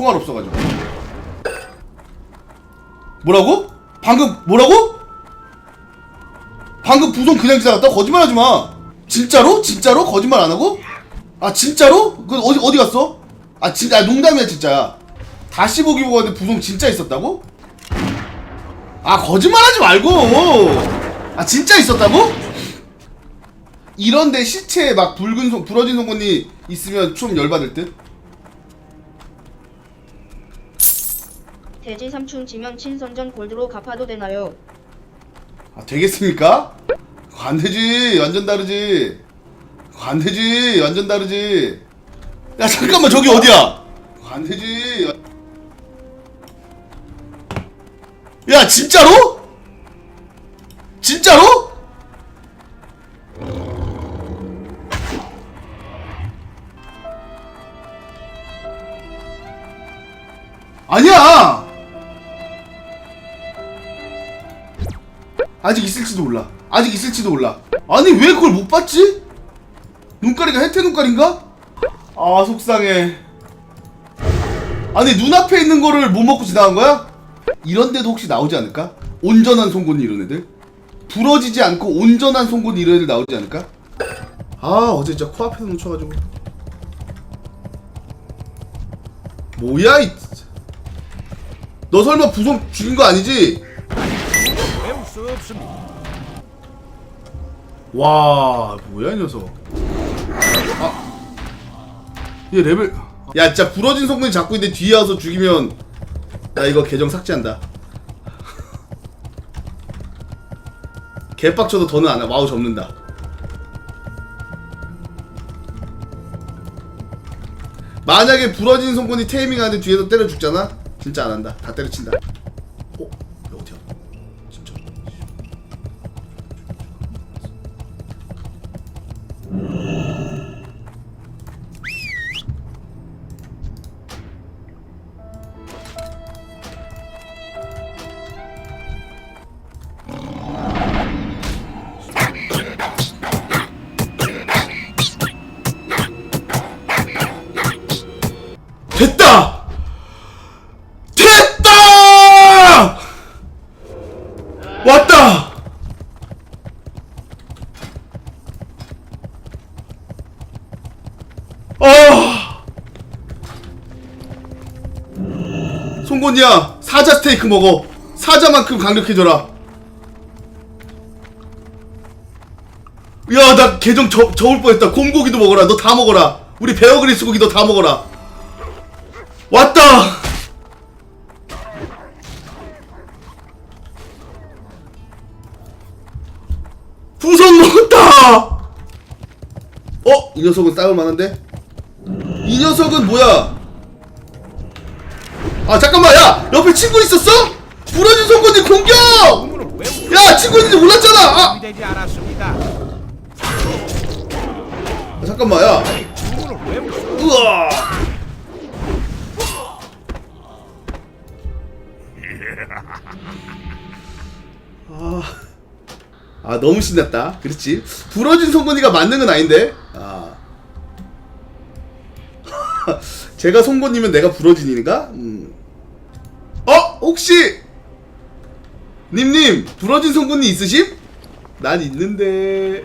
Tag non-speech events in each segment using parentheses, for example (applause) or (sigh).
총알 없어가지고 뭐라고? 방금 뭐라고? 방금 부손 그냥 지나갔다? 거짓말하지 마 진짜로? 진짜로? 거짓말 안 하고? 아 진짜로? 그 어디 어디 갔어? 아 진짜 아, 농담이야 진짜 다시 보기 보고 왔는데 부손 진짜 있었다고? 아 거짓말하지 말고 아 진짜 있었다고? 이런데 시체에 막 붉은 송 부러진 송곳니 있으면 좀 열받을 듯? 돼지 삼촌 지명 친선전 골드로 갚아도 되나요? 아 되겠습니까? 안 되지 완전 다르지 안 되지 완전 다르지 야 잠깐만 저기 어디야 안 되지 야 진짜로? 진짜로? 아니야 아직 있을지도 몰라. 아직 있을지도 몰라. 아니 왜 그걸 못 봤지? 눈가리가 혜태 눈가리인가? 아 속상해. 아니 눈앞에 있는 거를 못 먹고 지나간 거야? 이런 데도 혹시 나오지 않을까? 온전한 송곳니 이런 애들? 부러지지 않고 온전한 송곳니 이런 애들 나오지 않을까? 아 어제 진짜 코앞에서 놓쳐가지고 뭐야 이... 너 설마 부성 죽인 거 아니지? 수 없습니다. 와 뭐야 이 녀석. 아. 아얘 레벨 야 진짜 부러진 성분이 잡고 있는데 뒤에 와서 죽이면 나 이거 계정 삭제한다. 개빡쳐도 더는 안해. 와우 접는다. 만약에 부러진 송곳니 테이밍하는데 뒤에서 때려 죽잖아? 진짜 안 한다. 다 때려친다 됐다! 됐다! 왔다! 아! 송곳니야, 사자 스테이크 먹어. 사자만큼 강력해져라. 야, 나 계정 저, 저을 뻔했다. 곰고기도 먹어라. 너 다 먹어라. 우리 베어그리스 고기 너 다 먹어라. 왔다! 부선 먹었다! 어? 이 녀석은 싸울 만한데? 이 녀석은 뭐야? 아 잠깐만 야! 옆에 친구 있었어? 부러진 송곳니 공격! 야 친구 있는지 몰랐잖아! 아! 아, 잠깐만 야! 우와! 아, 아 너무 신났다. 그렇지. 부러진 송곳니가 맞는 건 아닌데. 아. (laughs) 제가 송곳니면 내가 부러진이니까. 음. 어 혹시 님님 부러진 송곳니 있으심? 난 있는데.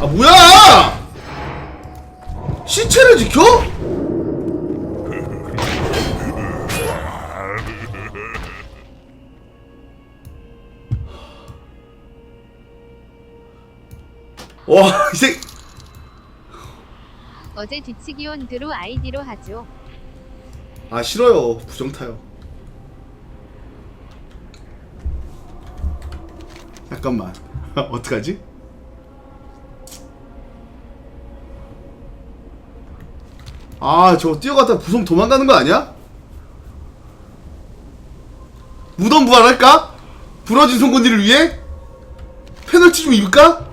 아 뭐야? 시체를 지켜? 와, 이제 어제 뒤치기 온 드로 아이디로 하죠. 아 싫어요. 부정 타요. 잠깐만. (laughs) 어떡하지? 아, 저 뛰어갔다 부som 도망가는 거 아니야? 무덤 부활할까? 부러진 송곳니를 위해? 페널티 좀 입을까?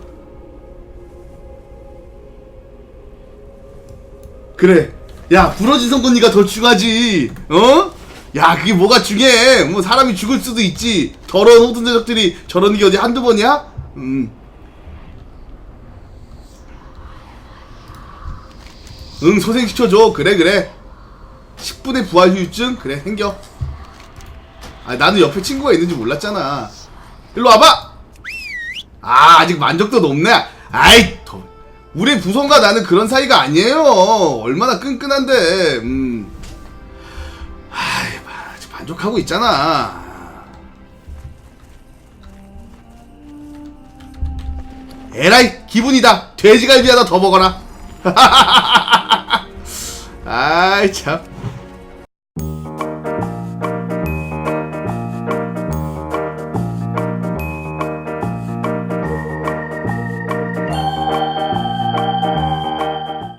그래. 야, 부러진 송곳니가 더 중하지. 어? 야, 그게 뭐가 중요해. 뭐 사람이 죽을 수도 있지. 더러운 호든 대적들이 저러는 게 어디 한두 번이야? 음. 응, 소생시켜줘. 그래, 그래. 10분의 부활 후유증? 그래 생겨 아 나는 옆에 친구가 있는지 몰랐잖아 일로 와봐 아 아직 만족도 높네 아이 더 우리 부성과 나는 그런 사이가 아니에요. 얼마나 끈끈한데. 음. 아이 만족하고 있잖아. 에라이 기분이다. 돼지갈비 하나 더 먹어라. (laughs) 아이 참